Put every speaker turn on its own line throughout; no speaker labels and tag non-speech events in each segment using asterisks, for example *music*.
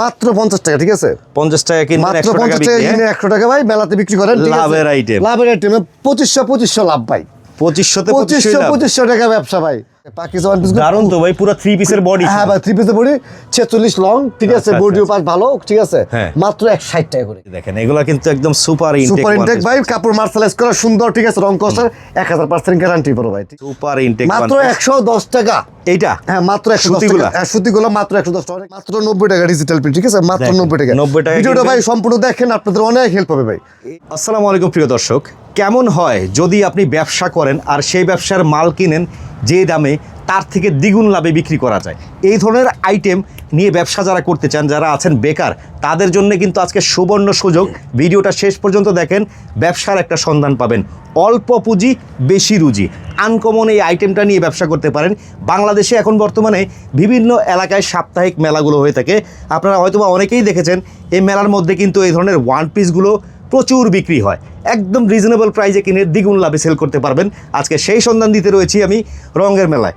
মাত্র পঞ্চাশ টাকা ঠিক আছে?
পঞ্চাশ টাকা কিনে
মাত্র পঞ্চাশ টাকা
হ্যাঁ?
কিনে একশো টাকা ভাই মেলাতে বিক্রি করেন
লাভের আইটেম
লাভের আইটেম পঁচিশশো পঁচিশশো লাভ ভাই। পঁচিশশো
পঁচিশশো
পঁচিশশো টাকা ব্যবসা ভাই।
দারুণ তো ভাই পুরো থ্রি পিসের বডি
হ্যাঁ ভাই থ্রি পিসের বডি ছেচল্লিশ লং ঠিক আছে
আচ্ছা,
বডিও
আচ্ছা।
ভালো ঠিক আছে
হ্যাঁ।
মাত্র এক ষাট টাকা করে।
দেখেন এগুলা কিন্তু একদম সুপার ইনটেক
সুপার ইনটেক ভাই কাপড় মার্শালাইজ করা সুন্দর ঠিক আছে রং কষার গ্যারান্টি ভাই
সুপার ইনটেক
মাত্র একশো দশ টাকা।
এইটা?
হ্যাঁ মাত্র একশো দশ
সুতিগুলা?
টাকা হ্যাঁ, সুতিগুলো মাত্র একশো দশ টাকা। মাত্র নব্বই টাকা ডিজিটাল প্রিন্ট ঠিক আছে? মাত্র
দেখেন,
নব্বই টাকা।
90 টাকা
ভিডিওটা ভাই সম্পূর্ণ দেখেন আপনাদের অনেক হেল্প হবে ভাই।
আসসালামু আলাইকুম প্রিয় দর্শক। কেমন হয় যদি আপনি ব্যবসা করেন আর সেই ব্যবসার মাল কিনেন যে দামে তার থেকে দ্বিগুণ লাভে বিক্রি করা যায়। এই ধরনের আইটেম নিয়ে ব্যবসা যারা করতে চান, যারা আছেন বেকার, তাদের জন্য কিন্তু আজকে সুবর্ণ সুযোগ। ভিডিওটা শেষ পর্যন্ত দেখেন, ব্যবসার একটা সন্ধান পাবেন। অল্প পুঁজি, বেশি রুজি। আনকমন এই আইটেমটা নিয়ে ব্যবসা করতে পারেন। বাংলাদেশে এখন বর্তমানে বিভিন্ন এলাকায় সাপ্তাহিক মেলাগুলো হয়ে থাকে। আপনারা হয়তোবা অনেকেই দেখেছেন, এই মেলার মধ্যে কিন্তু এই ধরনের ওয়ান পিসগুলো প্রচুর বিক্রি হয়। একদম রিজনেবল প্রাইজে কিনে দ্বিগুণ লাভে সেল করতে পারবেন। আজকে সেই সন্ধান দিতে রয়েছি আমি রঙের মেলায়।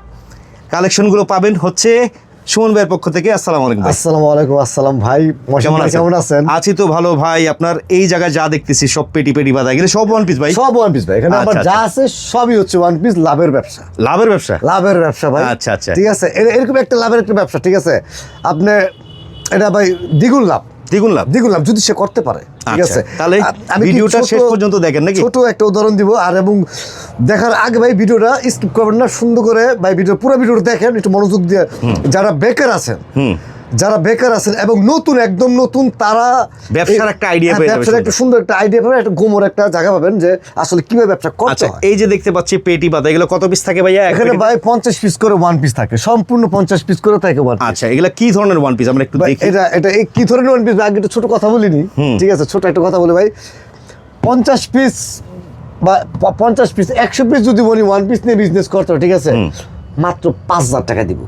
কালেকশনগুলো পাবেন হচ্ছে সুমন ভাইয়ের পক্ষ থেকে। আসসালামু আলাইকুম
আসসালামু আলাইকুম আসসালাম ভাই। কেমন আছেন?
আছি তো ভালো ভাই। আপনার এই জায়গায় যা দেখতেছি সব পেটি পেটি বাঁধা। গেলে সব ওয়ান পিস ভাই?
সব ওয়ান পিস ভাই। এখানে আমার
আচ্ছা,
যা আছে সবই হচ্ছে ওয়ান পিস লাভের ব্যবসা।
লাভের ব্যবসা?
লাভের ব্যবসা ভাই।
আচ্ছা, আচ্ছা।
ঠিক আছে? এরকম একটা লাভের একটা ব্যবসা ঠিক আছে? আপনি এটা ভাই দ্বিগুণ লাভ।
দ্বিগুণ লাভ।
দ্বিগুণ লাভ যদি সে করতে পারে ঠিক
আচ্ছা,
আছে।
তাহলে
আমি
ভিডিওটা শেষ পর্যন্ত দেখেন নাকি?
ছোট একটা উদাহরণ দিব আর এবং দেখার আগে ভাই ভিডিওটা স্কিপ করবেন না সুন্দর করে ভাই ভিডিও পুরো ভিডিওটা দেখেন একটু মনোযোগ দিয়ে। যারা বেকার আছেন
হুম।
যারা বেকার আছেন এবং নতুন একদম নতুন তারা
ব্যবসার একটা আইডিয়া
হ্যাঁ,
পেয়ে যাবে
ব্যবসার। একটা সুন্দর একটা আইডিয়া পাবেন একটা গোমর একটা জায়গা পাবেন যে আসলে কীভাবে ব্যবসা করতে
আচ্ছা
হয়।
এই যে দেখতে পাচ্ছি পেটি বাঁধা এগুলো কত পিস থাকে ভাইয়া?
এখানে ভাই পঞ্চাশ পিস করে ওয়ান পিস থাকে সম্পূর্ণ পঞ্চাশ পিস করে থাকে ওয়ান
আচ্ছা এগুলা কি ধরনের ওয়ান পিস আমরা একটু দেখি।
এটা এটা এই কি ধরনের ওয়ান পিস আগে একটা ছোট কথা বলিনি। ঠিক আছে ছোট একটা কথা বলি ভাই। পঞ্চাশ পিস বা পঞ্চাশ পিস একশো পিস যদি বলি ওয়ান পিস নিয়ে বিজনেস করতে ঠিক আছে? মাত্র পাঁচ হাজার টাকা দিব।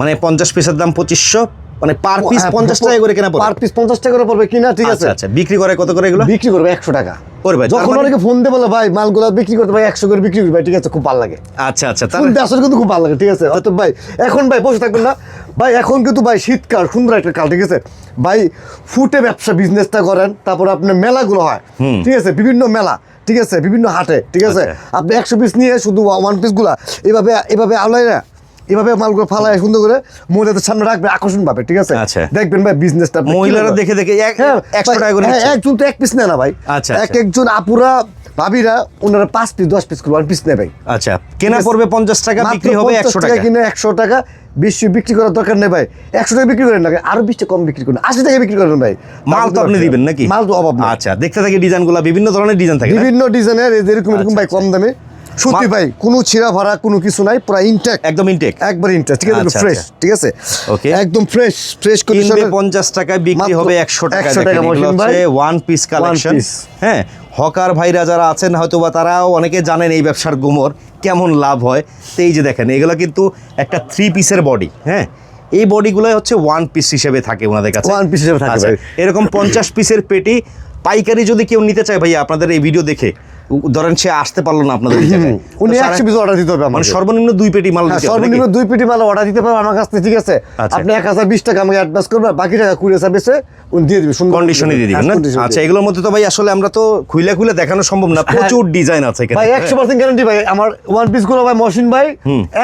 মানে পঞ্চাশ পিসের দাম পঁচিশশো? মানে পার পিস
হ্যাঁ,
পঞ্চাশ টাকা করে কেনা
পার পিস পঞ্চাশ টাকা করে পড়বে কিনা ঠিক আছে?
আচ্ছা আচ্ছা বিক্রি করে কত করে এগুলো?
বিক্রি করবে একশো টাকা।
তার
যখন
মানে-
অনেকে ফোন দিয়ে বলে ভাই মালগুলো বিক্রি করতে ভাই একশো করে বিক্রি করবে ঠিক আছে খুব ভালো লাগে।
আচ্ছা আচ্ছা তাহলে
আসলে কিন্তু খুব ভালো লাগে ঠিক আছে? ভাই এখন ভাই বসে থাকবেন না। ভাই এখন কিন্তু ভাই শীতকাল সুন্দর একটা কাল ঠিক আছে? ভাই ফুটে ব্যবসা বিজনেসটা করেন তারপর আপনার মেলাগুলো হয়। ঠিক আছে? বিভিন্ন মেলা ঠিক আছে? বিভিন্ন হাটে ঠিক আছে?
আচ্ছা।
আপনি একশো পিস নিয়ে শুধু ওয়ান পিসগুলা এভাবে এভাবে আলাই না। এভাবে মালগুলো ফালায় সুন্দর করে মহিলাদের সামনে রাখবেন আকর্ষণ পাবে ঠিক আছে?
আচ্ছা।
দেখবেন ভাই বিজনেসটা
মহিলারা দেখে দেখে
হ্যাঁ
একশো টাকা করে
হ্যাঁ, একজন তো এক পিস নেয় না ভাই।
আচ্ছা,
এক
আচ্ছা।
একজন আপুরা ভাবিরা ওনারা পাঁচ পিস দশ পিস করে ওয়ান পিস ভাই।
আচ্ছা কেনা পড়বে পঞ্চাশ টাকা বিক্রি হবে একশো টাকা
কিনে একশো টাকা বেশি বিক্রি করার দরকার নেই ভাই। একশো টাকা বিক্রি করেন না আরও বিশটা কম বিক্রি করেন। আশি টাকা বিক্রি করেন ভাই।
মাল তো আপনি দিবেন নাকি?
মাল তো অভাব
আচ্ছা দেখতে থাকি ডিজাইনগুলো বিভিন্ন ধরনের ডিজাইন থাকে
বিভিন্ন ডিজাইনের এরকম এরকম
আচ্ছা,
ভাই কম দামে। সত্যি ভাই কোনো ছিঁড়া ভাড়া কোনো কিছু নাই পুরো ইনটেক
একদম ইনটেক
একবার ইনটেক ঠিক আছে?
আচ্ছা,
ফ্রেশ
আচ্ছা।
ঠিক আছে?
Okay.
একদম ফ্রেশ ফ্রেশ কন্ডিশনের
পঞ্চাশ টাকায় বিক্রি হবে একশো টাকা
100 টাকা ভাই।
ওয়ান পিস কালেকশন হ্যাঁ হকার ভাইরা যারা আছেন হয়তো বা তারাও অনেকে জানেন এই ব্যবসার গুমর কেমন লাভ হয়। তো এই যে দেখেন এগুলো কিন্তু একটা থ্রি পিসের বডি হ্যাঁ? এই বডিগুলো হচ্ছে ওয়ান পিস হিসেবে থাকে ওনাদের কাছে।
ওয়ান পিস হিসেবে থাকে
আচ্ছা, এরকম পঞ্চাশ পিসের পেটি পাইকারি যদি কেউ নিতে চায় ভাইয়া আপনাদের এই ভিডিও দেখে ধরেন সে আসতে পারল না আপনাদের
উনি একশো পিস অর্ডার দিতে হবে
মানে সর্বনিম্ন দুই পেটি মাল
হ্যাঁ? সর্বনিম্ন দুই পেটি মাল অর্ডার দিতে পারবে আমার কাছ থেকে ঠিক আছে?
আচ্ছা।
আপনি এক হাজার বিশ টাকা আমাকে অ্যাডভান্স করবেন বাকি টাকা কুড়ি উনি দিয়ে দিবে সুন্দর
কন্ডিশনে দিয়ে দিবেন না?
হ্যাঁ,
আচ্ছা এগুলোর মধ্যে তো ভাই আসলে আমরা তো খুইলে খুইলে দেখানো সম্ভব না প্রচুর ডিজাইন আছে
ভাই একশো পার্সেন্ট গ্যারান্টি ভাই আমার ওয়ান পিসগুলো ভাই মহসিন ভাই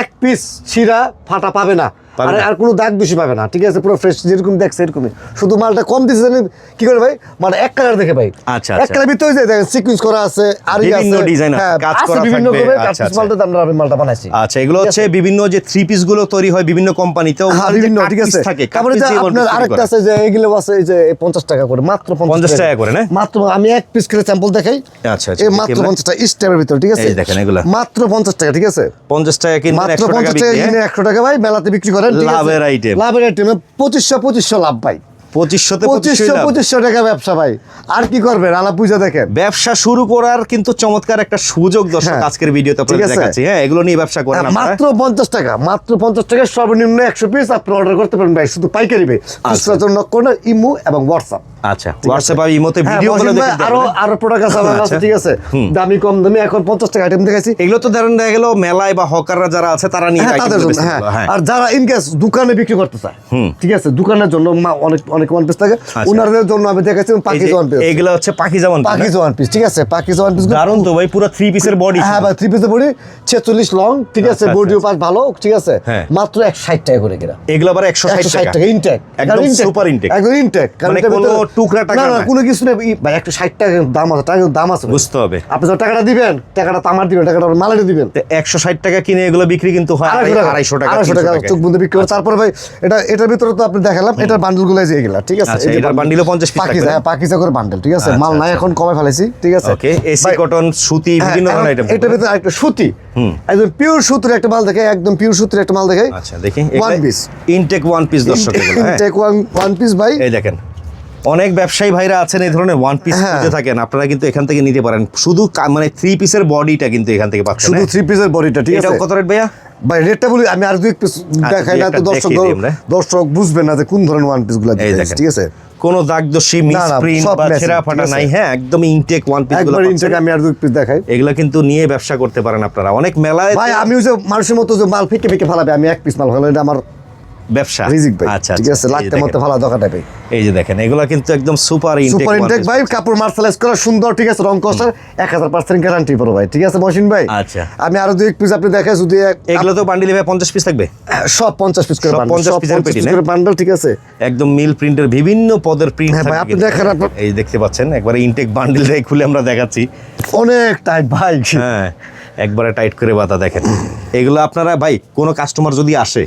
এক পিস ছিঁড়া ফাটা পাবে না। আর আর কোনো দাগ দোষী পাবে না ঠিক আছে? পুরো ফ্রেশ যেরকম দেখছে এরকমই। শুধু মালটা কম দিচ্ছে জানেন কি করে ভাই? মানে এক কালার দেখে ভাই।
আচ্ছা,
এক
আচ্ছা।
কালার ভিতরে যে দেখেন সিকুয়েন্স করা আছে আর
বিভিন্ন design আছে, কাজ করা
বিভিন্ন করে
আচ্ছা,
কাজ মালটা আমরা আমি মালটা বানাইছি।
আচ্ছা এগুলো হচ্ছে বিভিন্ন যে থ্রি পিসগুলো তৈরি হয় বিভিন্ন কোম্পানিতেও
হ্যাঁ বিভিন্ন ঠিক আছে। তারপরে যে আপনার আরেকটা আছে যে এগুলো আছে এই যে পঞ্চাশ টাকা করে মাত্র
50 টাকা করে, না?
মাত্র আমি এক পিস করে স্যাম্পল দেখাই।
আচ্ছা, আচ্ছা,
এই মাত্র
আমরা।
পঞ্চাশ টাকা স্টেপের ভিতরে ঠিক আছে?
এই দেখেন এগুলা।
মাত্র পঞ্চাশ টাকা ঠিক আছে?
পঞ্চাশ টাকা কিনবেন
মাত্র
একশো টাকা
পঞ্চাশ টাকা
বিক্রি
কিনে
হ্যাঁ?
একশো টাকা ভাই মেলাতে বিক্রি আছে?
লাভের আইটেম
লাভের আইটেম পঁচিশশো পঁচিশশো লাভ ভাই।
পঁচিশশোতে
পঁচিশশো টাকা ব্যবসা ভাই। আর কি করবেন? আলা পূজা দেখেন।
ব্যবসা শুরু করার কিন্তু চমৎকার একটা সুযোগ দর্শক
হ্যাঁ।
আজকের ভিডিওতে আপনাদের দেখাচ্ছি। হ্যাঁ এগুলো নিয়ে ব্যবসা করেন
মাত্র পঞ্চাশ টাকা মাত্র পঞ্চাশ টাকা সর্বনিম্ন একশো পিস আপনি অর্ডার করতে পারেন ভাই। শুধু পাইকারি ভাই। খুচরা জন্য করেন ইমু এবং হোয়াটসঅ্যাপ
আচ্ছা হোয়াটসঅ্যাপ আর ইমোতে
হ্যাঁ,
ভিডিও করে দেখতে আরও
আরও প্রোডাক্ট আছে আমার কাছে
আচ্ছা।
ঠিক আছে। দামি কম দামি এখন পঞ্চাশ টাকা আইটেম দেখাইছি।
এগুলো তো ধরেন দেখা গেল মেলায় বা হকাররা যারা আছে তারা নিয়ে
হ্যাঁ হ্যাঁ।
হ্যাঁ।
আর যারা ইনকেস দোকানে বিক্রি করতে চায় ঠিক আছে দোকানের জন্য অনেক অনেক ওয়ান পিস থাকে। ওনাদের জন্য আমি পাখি
যে
ওয়ান পিস
এগুলো হচ্ছে পাখি জামান
পাখি ওয়ান পিস ঠিক আছে পাখি ওয়ান পিস
তো ভাই পুরো থ্রি পিসের বডি
হ্যাঁ ভাই থ্রি পিসের বডি ছেচল্লিশ লং ঠিক আছে
আচ্ছা,
বডিও
আচ্ছা।
পাস ভালো ঠিক আছে।
হ্যাঁ।
মাত্র এক ষাট টাকা করে কিনা।
এগুলো আবার একশো
একশো ষাট
ষাট
টাকা ইনটেক
একদম super intake।
একদম ইনটেক
মানে কোনো টুকরা টাকা
না। কোনো কিছু নেই। ভাই একশো ষাট টাকা দাম আছে টাকা দাম আছে
বুঝতে হবে।
আপনি যখন টাকাটা দিবেন টাকাটা তো আমার দিবেন টাকাটা মালারে দিবেন।
একশো ষাট টাকা কিনে এগুলো বিক্রি কিন্তু হয়
আড়াইশো টাকা
আড়াইশো টাকা
আড়াইশো
300
টাকা
টাকায়।
চোখ বন্ধ বিক্রি করে। তারপরে ভাই এটা এটার ভিতরে তো আপনি দেখালাম এটার বান্ডেলগুলো যে এগুলা ঠিক আছে?
আচ্ছা, এটার
bundle
50 piece
পাকিজা হ্যাঁ করে বান্ডেল ঠিক আছে?
আচ্ছা,
মাল নাই
আচ্ছা।
এখন কমে ফেলেছি ঠিক আছে?
ওকে এসি কটন সুতি
হ্যাঁ,
বিভিন্ন ধরনের আইটেম
এটার ভিতরে একটা সুতি। একদম পিওর সুতির একটা মাল দেখে একদম পিওর সুতির একটা মাল দেখে।
আচ্ছা দেখি
one piece
intake one piece দর্শক এগুলো, হ্যাঁ।
টেক ওয়ান ওয়ান পিস ভাই।
এই দেখেন অনেক ব্যবসায়ী ভাইরা আছেন এই ধরনের ওয়ান পিস
হ্যাঁ।
খুঁজে থাকেন আপনারা কিন্তু এখান থেকে নিতে পারেন। শুধু মানে থ্রি পিসের বডিটা কিন্তু এখান থেকে পাচ্ছেন
শুধু? থ্রি পিসের বডিটা ঠিক আছে?
কত রেট ভাইয়া?
ভাই রেটটা বলি আমি আর দুই পিস দেখাই না তো দর্শক। দর্শক বুঝবে না যে কোন ধরনের ওয়ান
পিসগুলো
ঠিক আছে?
কোনো দাগদোষী
না,
মিস
না,
প্রিন্ট
সব
বা ছেঁড়া ফাটা নাই। হ্যাঁ একদম ইনটেক ওয়ান
পিসগুলো ইনটেক আমি আর দুই পিস দেখাই।
এগুলো কিন্তু নিয়ে ব্যবসা করতে পারেন আপনারা। অনেক মেলায়
ভাই আমি যে মানুষের মতো যে মাল ফেকে ফেকে ফালাবে আমি এক পিস মাল ফালাবো আমার
ব্যবসা।
রিজিক ভাই
আচ্ছা
ঠিক আছে
আচ্ছা,
লাগতে মতো ভাই।
এই যে দেখেন এগুলো কিন্তু একদম সুপার ইনটেক
সুপার ইনটেক ভাই কাপড় মার্শালাইজ করা সুন্দর ঠিক আছে রং কষার গ্যারান্টি পাবো ভাই ঠিক আছে মহসিন ভাই?
আচ্ছা।
আমি আরও দুই পিস আপনি দেখাই যদি
এগুলো তো বান্ডিলে ভাই পঞ্চাশ পিস থাকবে?
সব পঞ্চাশ পিস করে
সব 50 পিসের
পঞ্চাশ
পেটি
পিস
না?
করে বান্ডেল ঠিক আছে।
একদম মিল প্রিন্টের বিভিন্ন পদের প্রিন্ট
হ্যাঁ ভাই, আপনি দেখেন
এই দেখতে পাচ্ছেন একবারে ইনটেক বান্ডিলটাই খুলে আমরা দেখাচ্ছি।
অনেক টাইট ভাই
হ্যাঁ একবারে টাইট করে বাতা দেখেন। এগুলো আপনারা ভাই কোনো কাস্টমার যদি আসে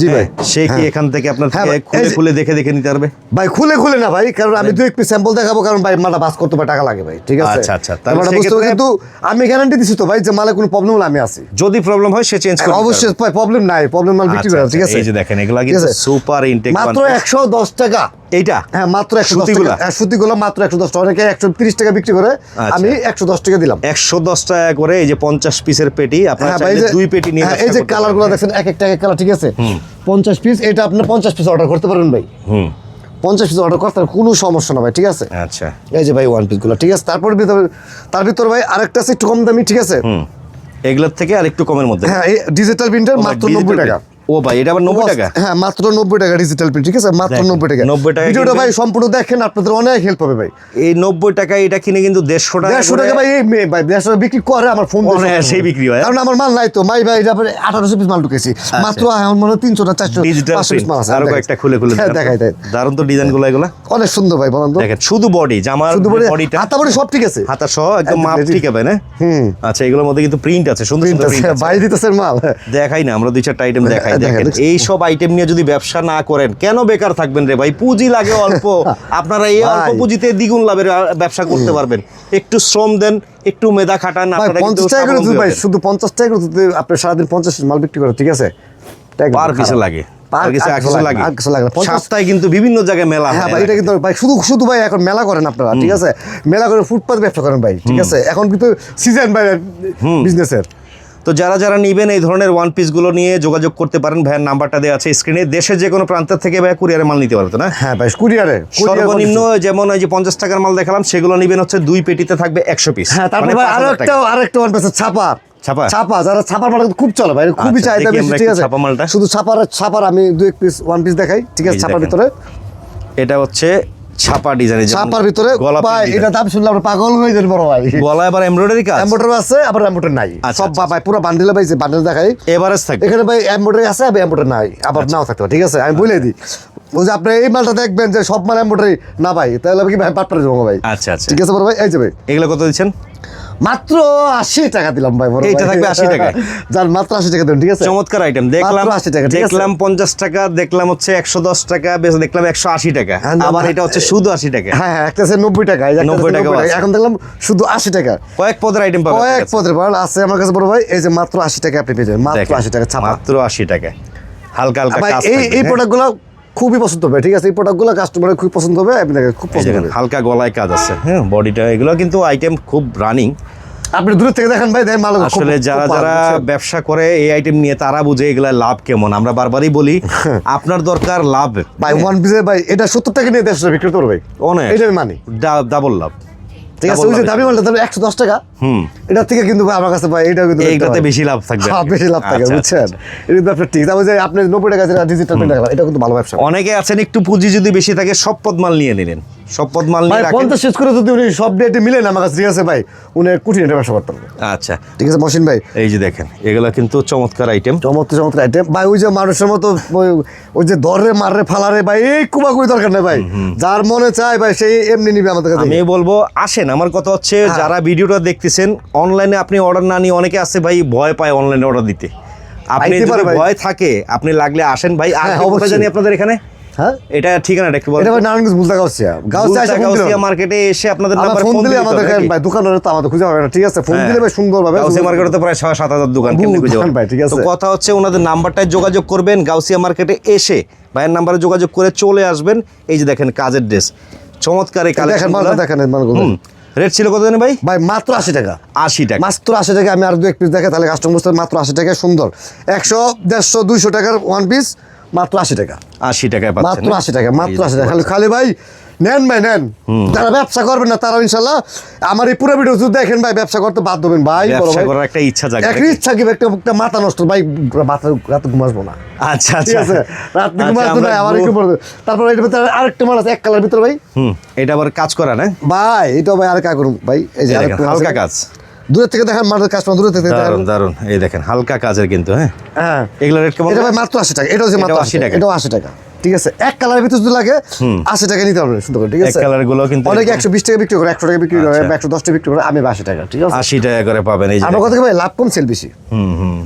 জি ভাই।
হ্যাঁ, সে কি
হ্যাঁ।
এখান থেকে আপনার
হ্যাঁ ভাই,
খুলে খুলে দেখে দেখে নিতে পারবে?
ভাই খুলে খুলে না ভাই কারণ আমি দুই পিস স্যাম্পল দেখাবো কারণ ভাই মালটা বাস করতে পারে টাকা লাগে ভাই ঠিক আছে?
আচ্ছা, আচ্ছা, তাহলে
কিন্তু আমি গ্যারান্টি দিছি তো ভাই যে মালে কোনো প্রবলেম হলে আমি আছি
যদি প্রবলেম হয় সে চেঞ্জ করে
অবশ্যই ভাই প্রবলেম নাই প্রবলেম মাল বিক্রি করে ঠিক আছে?
আচ্ছা, এই যে দেখেন এগুলা কিন্তু সুপার ইনটেক
মাত্র একশো দশ টাকা।
এইটা?
হ্যাঁ মাত্র একশো দশ
সুতিগুলা?
টাকা হ্যাঁ, সুতিগুলো মাত্র একশো দশ টাকা। অনেকে একশো তিরিশ টাকা বিক্রি করে
আচ্ছা।
আমি একশো দশ টাকা দিলাম।
একশো দশ টাকা করে এই যে পঞ্চাশ পিসের পেটি আপনার
ভাই
দুই পেটি নিয়ে
এই যে কালারগুলো দেখছেন এক একটা এক কালার ঠিক আছে? পঞ্চাশ পিস এটা আপনি পঞ্চাশ পিস অর্ডার করতে পারেন ভাই।
হুম।
পঞ্চাশ পিস অর্ডার করতে কোনো সমস্যা না ভাই ঠিক আছে?
আচ্ছা।
এই যে ভাই ওয়ান পিসগুলো ঠিক আছে? তারপর ভিতরে তার ভিতর ভাই আরেকটা আছে একটু কম দামি ঠিক আছে?
এগুলোর থেকে আর একটু কমের মধ্যে।
হ্যাঁ এই ডিজিটাল প্রিন্টার মাত্র নব্বই টাকা।
ও ভাই এটা আবার নব্বই টাকা?
হ্যাঁ মাত্র নব্বই টাকা ডিজিটাল প্রিন্ট ঠিক আছে? মাত্র নব্বই টাকা।
90 টাকা
ভিডিওটা ভাই সম্পূর্ণ দেখেন আপনাদের অনেক হেল্প হবে ভাই।
এই নব্বই টাকা এটা কিনে কিন্তু দেড়শো টাকা
দেড়শো টাকা ভাই এই ভাই দেড়শো বিক্রি করে আমার ফোন সবসময়।
বিক্রি হয়।
কারণ আমার মাল নাই তো। ভাই ভাই এটা আঠারোশো পিস মাল ঢুকেছি। মাত্র এখন মনে হয় তিনশো না চারশো
ডিজিটাল
পিস মাল আছে। আরও
কয়েকটা খুলে খুলে
হ্যাঁ, দেখাই দেয়
দারুণ তো ডিজাইনগুলো এগুলো।
অনেক সুন্দর ভাই বলেন তো।
দেখেন শুধু বডি জামার
শুধু
বডিটা
হাতা বডি সব ঠিক আছে।
হাতা সহ একদম মাপ ঠিক হবে না?
হুম।
আচ্ছা এগুলোর মধ্যে কিন্তু প্রিন্ট আছে সুন্দর সুন্দর প্রিন্ট আছে।
ভাই দিতেছে মাল।
দেখাই না আমরা দুই চারটা আইটেম দেখাই
দেখা-
দেখেন এই সব আইটেম নিয়ে যদি ব্যবসা না করেন কেন বেকার থাকবেন রে ভাই? পুঁজি লাগে অল্প। *laughs* আপনারা এই অল্প পুঁজিতে দ্বিগুণ লাভের ব্যবসা করতে পারবেন। একটু শ্রম দেন একটু মেধা খাটান
পঞ্চাশ টাকা করে ভাই শুধু পঞ্চাশ টাকা করে আপনি সারাদিন পঞ্চাশ মাল বিক্রি করে ঠিক আছে?
পার পিসে লাগে। সপ্তাহে কিন্তু বিভিন্ন জায়গায় মেলা
হ্যাঁ ভাই এটা কিন্তু ভাই শুধু শুধু ভাই এখন মেলা করেন আপনারা ঠিক আছে? মেলা করে ফুটপাত ব্যবসা করেন ভাই ঠিক আছে? এখন কিন্তু সিজন ভাই বিজনেসের
তো যারা যারা নিবেন এই ধরনের ওয়ান পিসগুলো নিয়ে যোগাযোগ করতে পারেন ভ্যান নাম্বারটা দেওয়া আছে স্ক্রিনে দেশের যে কোনো প্রান্ত থেকে ভাই কুরিয়ারে মাল নিতে পারতো না?
হ্যাঁ ভাই কুরিয়ারে
সর্বনিম্ন যেমন ওই যে পঞ্চাশ টাকার মাল দেখালাম সেগুলো নিবেন হচ্ছে দুই পেটিতে থাকবে একশো পিস
হ্যাঁ তারপর
আরও
একটা
টাকা।
আরও একটা ওয়ান পেসের ছাপা।
ছাপা?
ছাপা যারা ছাপার মাল খুব চলে ভাই খুবই
আচ্ছা,
চাহিদা বেশি ঠিক আছে?
ছাপা মালটা।
শুধু ছাপার ছাপার আমি দুই এক পিস ওয়ান পিস দেখাই ঠিক আছে ছাপার ভিতরে।
এটা হচ্ছে ছাপা ডিজাইনের
ছাপার ভিতরে ভাই এটা দাম শুনলে আমরা পাগল হয়ে যাবেন বড় ভাই।
গলা এবার এমব্রয়ডারি কাজ?
এমব্রয়ডারি আছে আবার এমব্রয়ডারি নাই।
আচ্ছা,
সব
আচ্ছা,
ভাই পুরো বান্ডিলে ভাই যে বান্ডিল দেখাই।
এভারেজ থাকবে।
এখানে ভাই এমব্রয়ডারি আছে আবার এমব্রয়ডারি নাই আবার
আচ্ছা।
নাও থাকতে ঠিক আছে? আমি বলে দিই। ওই যে আপনি এই মালটা দেখবেন যে সব মাল এমব্রয়ডারি না ভাই তাহলে কি ভাই পাটপারে যাব ভাই?
আচ্ছা আচ্ছা।
ঠিক আছে বড় ভাই এই যে ভাই।
এগুলো কত দিচ্ছেন?
মাত্র আশি টাকা দিলাম ভাই বড়
এইটা থাকবে 80 টাকায়?
যার মাত্র আশি টাকা দেবেন ঠিক আছে?
চমৎকার আইটেম দেখলাম
80 টাকা,
দেখলাম পঞ্চাশ টাকা দেখলাম হচ্ছে একশো দশ টাকা বেশ দেখলাম একশো আশি টাকা।
হ্যাঁ,
আবার এটা হচ্ছে শুধু আশি টাকা।
হ্যাঁ হ্যাঁ একটা আছে নব্বই টাকা এই যে একটা আছে
90 টাকাও
90 টাকা। এখন দেখলাম শুধু আশি টাকা।
কয়েক পদের আইটেম পাবেন
কয়েক পদের মাল আছে আমার কাছে বড় ভাই এই যে মাত্র আশি টাকা আপনি পেয়ে যাবেন মাত্র আশি টাকা
মাত্র আশি টাকা। হালকা হালকা
এই এই
হ্যাঁ?
প্রোডাক্টগুলো খুবই পছন্দ হবে ঠিক আছে? এই প্রোডাক্টগুলো কাস্টমারের খুব পছন্দ হবে আপনাকে খুব পছন্দ হবে।
হালকা গলায় কাজ আছে হ্যাঁ বডিটা এগুলো কিন্তু আইটেম খুব রানিং
আপনি দূর থেকে দেখেন ভাই মাল
আসলে যারা যারা ব্যবসা করে এই আইটেম নিয়ে তারা বুঝে এগুলা লাভ কেমন। আমরা বারবারই বলি আপনার দরকার লাভ।
ভাই ওয়ান পিসে ভাই এটা সত্তর টাকা নিয়ে দেশে বিক্রি করবে
অনেক।
এটা মানে? মানি
ডাবল লাভ।
ঠিক আছে ওই যে মালটা একশো দশ টাকা।
হুম।
এটার থেকে কিন্তু আমার কাছে ভাই এটা কিন্তু
এইটাতে বেশি লাভ থাকবে
হ্যাঁ, বেশি লাভ থাকে
আচ্ছা,
বুঝছেন? এটা কিন্তু আপনার ঠিক। তারপর যে আপনি নব্বই টাকা যেটা ডিজিটাল পেন্ট এটা কিন্তু ভালো ব্যবসা।
অনেকে আছেন একটু পুঁজি যদি বেশি থাকে সব পদ মাল নিয়ে নিলেন। সব পদ মাল
ভাই
নিয়ে রাখেন।
পঞ্চাশ শেষ করে যদি উনি সব ডেটে মিলেন আমার কাছে ঠিক আছে ভাই উনি কোটি টাকা ব্যবসা করতে পারবে
আচ্ছা।
ঠিক আছে মহসিন ভাই?
এই যে দেখেন এগুলা কিন্তু চমৎকার আইটেম
চমৎকার চমৎকার আইটেম ভাই ওই যে মানুষের মতো ওই- যে ধরে মারে ফালারে ভাই এই কুবাকুবি দরকার নেই ভাই। যার মনে চায় ভাই সেই এমনি নিবে আমাদের কাছে
আমি বলব আসেন আমার কথা হচ্ছে
হ্যাঁ।
যারা ভিডিওটা দেখতেছেন অনলাইনে আপনি অর্ডার না নিয়ে অনেকে আছে ভাই ভয় পায় অনলাইনে অর্ডার দিতে। আপনি ভয় থাকে আপনি লাগলে আসেন ভাই আর
হ্যাঁ।
জানি আপনাদের এখানে?
হ্যাঁ?
এটা ঠিকানাটা একটু
এটা নারায়ণগঞ্জ গাউছিয়া। এসে ফোন
মার্কেটে এসে আপনাদের নাম্বার
ফোন দিলে আমাদের তো আমাদের খুঁজে পাবে না ঠিক আছে? ফোন
হ্যাঁ।
দিলে ভাই সুন্দর ভাবে
গাউসিয়া মার্কেটে তো প্রায় ছয় সাত হাজার দোকান কেমনে খুঁজে?
ভাই, ঠিক আছে।
তো কথা হচ্ছে ওনাদের নাম্বারটায় যোগাযোগ করবেন গাউসিয়া মার্কেটে এসে ভাইয়ের নাম্বারে যোগাযোগ করে চলে আসবেন। এই যে দেখেন কাজের ড্রেস চমৎকার এই কালেকশন
দেখেন
রেট ছিল কত ভাই?
ভাই মাত্র আশি টাকা।
আশি টাকা।
মাত্র আশি টাকা আমি আর দু এক পিস দেখে তাহলে কাস্টমার মাত্র আশি টাকা সুন্দর। একশো দেড়শো দুইশো টাকার ওয়ান পিস মাত্র আশি টাকা।
আশি টাকায়
মাত্র আশি টাকা মাত্র আশি টাকা। খালি খালি ভাই নেন ভাই নেন। যারা ব্যবসা করবেন না তারা ইনশাল্লাহ আমার এই পুরো ভিডিও যদি দেখেন ভাই ব্যবসা করতে বাধ্য হবেন ভাই
ব্যবসা করার একটা ইচ্ছা জাগে
এক ইচ্ছা কি একটা একটা মাথা নষ্ট। ভাই মাথা রাতে ঘুমাসবো না।
আচ্ছা আচ্ছা।
রাতে
আচ্ছা,
ঘুমাসবো না আমার একটু পরে তারপর এটার ভিতরে আরেকটা মাল আছে এক কালার ভিতরে ভাই।
হুম এটা আবার কাজ করা না?
ভাই এটা ভাই আর কা করুন ভাই। এই যে।
হালকা কাজ।
দূরের থেকে দেখেন মাঠের কাজ দূরে থেকে দেখেন।
দারুণ দারুণ এই দেখেন হালকা কাজের কিন্তু হ্যাঁ?
হ্যাঁ।
এগুলো রেট কেমন?
এটা ভাই মাত্র আশি টাকা এটা হচ্ছে মাত্র আশি
80
টাকা। এটাও আশি টাকা। ঠিক আছে? এক কালারের ভিতরে যদি লাগে আশি টাকা নিতে পারবেন সুন্দর করে ঠিক
এক
আছে?
কালারগুলো কিন্তু
অনেকে একশো বিশ টাকা বিক্রি করে একশো টাকা বিক্রি করে
আচ্ছা।
একশো দশ টাকা বিক্রি করে আমি আশি টাকা ঠিক আছে?
আশি টাকা করে পাবেন এই যে
আমার কথা ভাই লাভ কম সেল বেশি।
হুম হুম।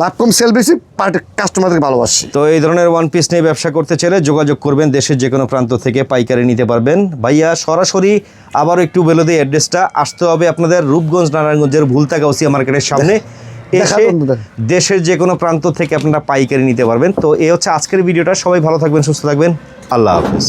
লাভ কম সেল বেশি পার্টি কাস্টমারদের ভালোবাসি।
তো এই ধরনের ওয়ান পিস নিয়ে ব্যবসা করতে চাইলে যোগাযোগ করবেন দেশের যে কোনো প্রান্ত থেকে পাইকারি নিতে পারবেন। ভাইয়া সরাসরি আবারও একটু বলে দিই অ্যাড্রেসটা আসতে হবে আপনাদের রূপগঞ্জ নারায়ণগঞ্জের ভুলতা গাউসিয়া মার্কেটের সামনে। এসে দেশের যে কোনো প্রান্ত থেকে আপনারা পাইকারি নিতে পারবেন। তো এই হচ্ছে আজকের ভিডিওটা। সবাই ভালো থাকবেন সুস্থ থাকবেন। আল্লাহ হাফিজ।